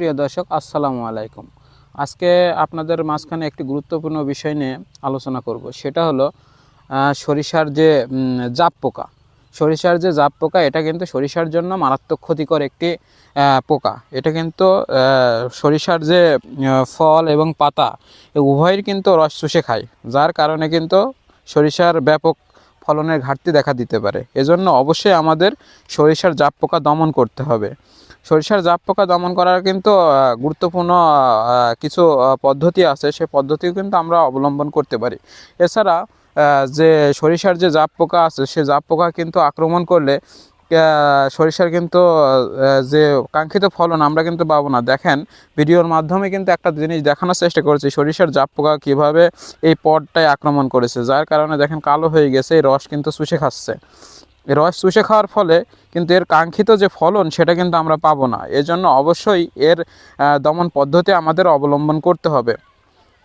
প্রিয় দর্শক, আসসালামু আলাইকুম। আজকে আপনাদের মাঝখানে একটি গুরুত্বপূর্ণ বিষয় নিয়ে আলোচনা করব। সেটা হলো সরিষার যে জাপ পোকা। সরিষার যে জাপ পোকা, এটা কিন্তু সরিষার জন্য মারাত্মক ক্ষতিকর একটি পোকা। এটা কিন্তু সরিষার যে ফল এবং পাতা উভয়ের কিন্তু রস চুষে খায়। যার কারণে কিন্তু সরিষার ব্যাপক ফলনের ঘাটতি দেখা দিতে পারে। এজন্য অবশ্যই আমাদের সরিষার জাপ পোকা দমন করতে হবে। সরিষার জাপ পোকা দমন করার কিন্তু গুরুত্বপূর্ণ কিছু পদ্ধতি আছে। সেই পদ্ধতিও কিন্তু আমরা অবলম্বন করতে পারি। এছাড়া যে সরিষার যে জাপ পোকা আছে, সে জাপ পোকা কিন্তু আক্রমণ করলে সরিষার কিন্তু যে কাঙ্ক্ষিত ফলন আমরা কিন্তু পাবো না। দেখেন, ভিডিওর মাধ্যমে কিন্তু একটা জিনিস দেখানোর চেষ্টা করেছি, সরিষার জাপ পোকা কীভাবে এই পটটায় আক্রমণ করেছে। যার কারণে দেখেন, কালো হয়ে গেছে, এই রস কিন্তু চুষে খাচ্ছে। রস চুষে খাওয়ার ফলে কিন্তু এর কাঙ্ক্ষিত যে ফলন সেটা কিন্তু আমরা পাবো না। এজন্য অবশ্যই এর দমন পদ্ধতি আমাদের অবলম্বন করতে হবে।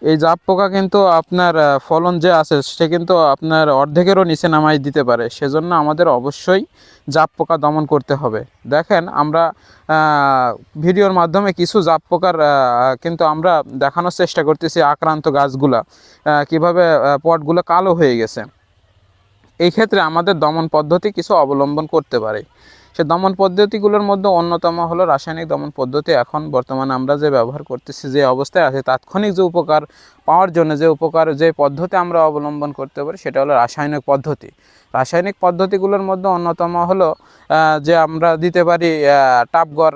এই জাপ পোকা কিন্তু আপনার ফলন যে আছে সে কিন্তু আপনার অর্ধেকেরও নিচে নামাই দিতে পারে। সেজন্য আমাদের অবশ্যই জাপ পোকা দমন করতে হবে। দেখেন আমরা ভিডিওর মাধ্যমে কিছু জাপ পোকার কিন্তু আমরা দেখানোর চেষ্টা করতেছি আক্রান্ত গাছগুলা কীভাবে পটগুলো কালো হয়ে গেছে। এই ক্ষেত্রে আমাদের দমন পদ্ধতি কিছু অবলম্বন করতে পারে। সে দমন পদ্ধতিগুলোর মধ্যে অন্যতম হলো রাসায়নিক দমন পদ্ধতি। এখন বর্তমানে আমরা যে ব্যবহার করতেছি, যে অবস্থায় আছে, তাৎক্ষণিক যে উপকার পাওয়ার জন্য, যে উপকার, যে পদ্ধতি আমরা অবলম্বন করতে পারি, সেটা হলো রাসায়নিক পদ্ধতি। রাসায়নিক পদ্ধতিগুলোর মধ্যে অন্যতম হলো যে আমরা দিতে পারি টাপগড়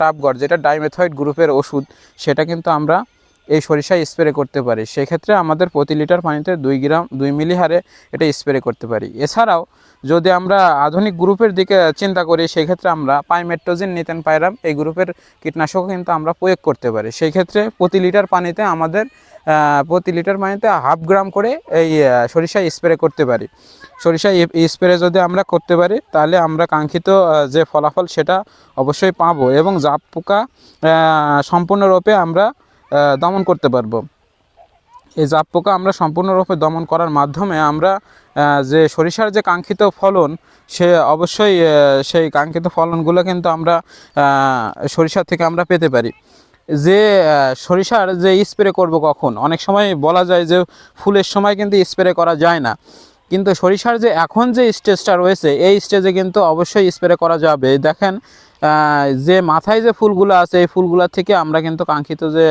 টাপগড়, যেটা ডাইমেথয়েড গ্রুপের ওষুধ, সেটা কিন্তু আমরা এই সরিষা স্প্রে করতে পারি। সেক্ষেত্রে আমাদের প্রতি লিটার পানিতে দুই গ্রাম, দুই মিলি হারে এটা স্প্রে করতে পারি। এছাড়াও যদি আমরা আধুনিক গ্রুপের দিকে চিন্তা করি, সেক্ষেত্রে আমরা পাইমেট্রোজিন নিতেন পাইরাম এই গ্রুপের কীটনাশকও কিন্তু আমরা প্রয়োগ করতে পারি। সেই ক্ষেত্রে প্রতি লিটার পানিতে আমাদের প্রতি লিটার পানিতে হাফ গ্রাম করে এই সরিষা স্প্রে করতে পারি। সরিষা স্প্রে যদি আমরা করতে পারি, তাহলে আমরা কাঙ্ক্ষিত যে ফলাফল সেটা অবশ্যই পাবো এবং জাপ পোকা সম্পূর্ণরূপে আমরা দমন করতে পারব। এই জাপ পোকা আমরা সম্পূর্ণরূপে দমন করার মাধ্যমে আমরা যে সরিষার যে কাঙ্ক্ষিত ফলন, সে অবশ্যই সেই কাঙ্ক্ষিত ফলনগুলো কিন্তু আমরা সরিষা থেকে আমরা পেতে পারি। যে সরিষার যে স্প্রে করব কখন? অনেক সময় বলা যায় যে ফুলের সময় কিন্তু স্প্রে করা যায় না। কিন্তু সরিষার যে এখন যে স্টেজটা রয়েছে, এই স্টেজে কিন্তু অবশ্যই স্প্রে করা যাবে। দেখেন যে মাথায় যে ফুলগুলো আছে, এই ফুলগুলো থেকে আমরা কিন্তু কাঙ্ক্ষিত যে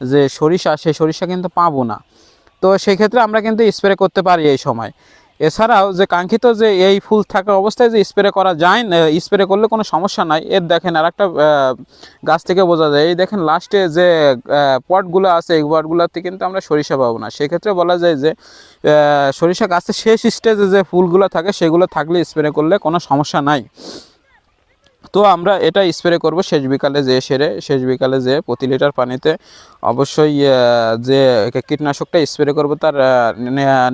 যে সরিষা, সেই সরিষা কিন্তু পাবো না। তো সেক্ষেত্রে আমরা কিন্তু স্প্রে করতে পারি এই সময়। এছাড়াও যে কাঙ্ক্ষিত যে এই ফুল থাকা অবস্থায় যে স্প্রে করা যায় না স্প্রে করলে কোনো সমস্যা নাই। এর দেখেন আর একটা গাছ থেকে বোঝা যায়। এই দেখেন লাস্টে যে পটগুলো আছে, এই পটগুলোতে কিন্তু আমরা সরিষা পাবো না। সেক্ষেত্রে বলা যায় যে সরিষা গাছের শেষ স্টেজে যে ফুলগুলো থাকে, সেগুলো থাকলে স্প্রে করলে কোনো সমস্যা নাই। তো আমরা এটা স্প্রে করব শেষ বিকালে যে সেরে, শেষ বিকালে যে প্রতি লিটার পানিতে অবশ্যই যে কীটনাশকটা স্প্রে করব তার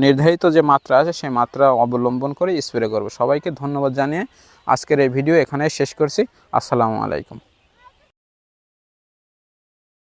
নির্ধারিত যে মাত্রা আছে সেই মাত্রা অবলম্বন করে স্প্রে করব। সবাইকে ধন্যবাদ জানিয়ে আজকের এই ভিডিও এখানে শেষ করছি। আসসালামু আলাইকুম।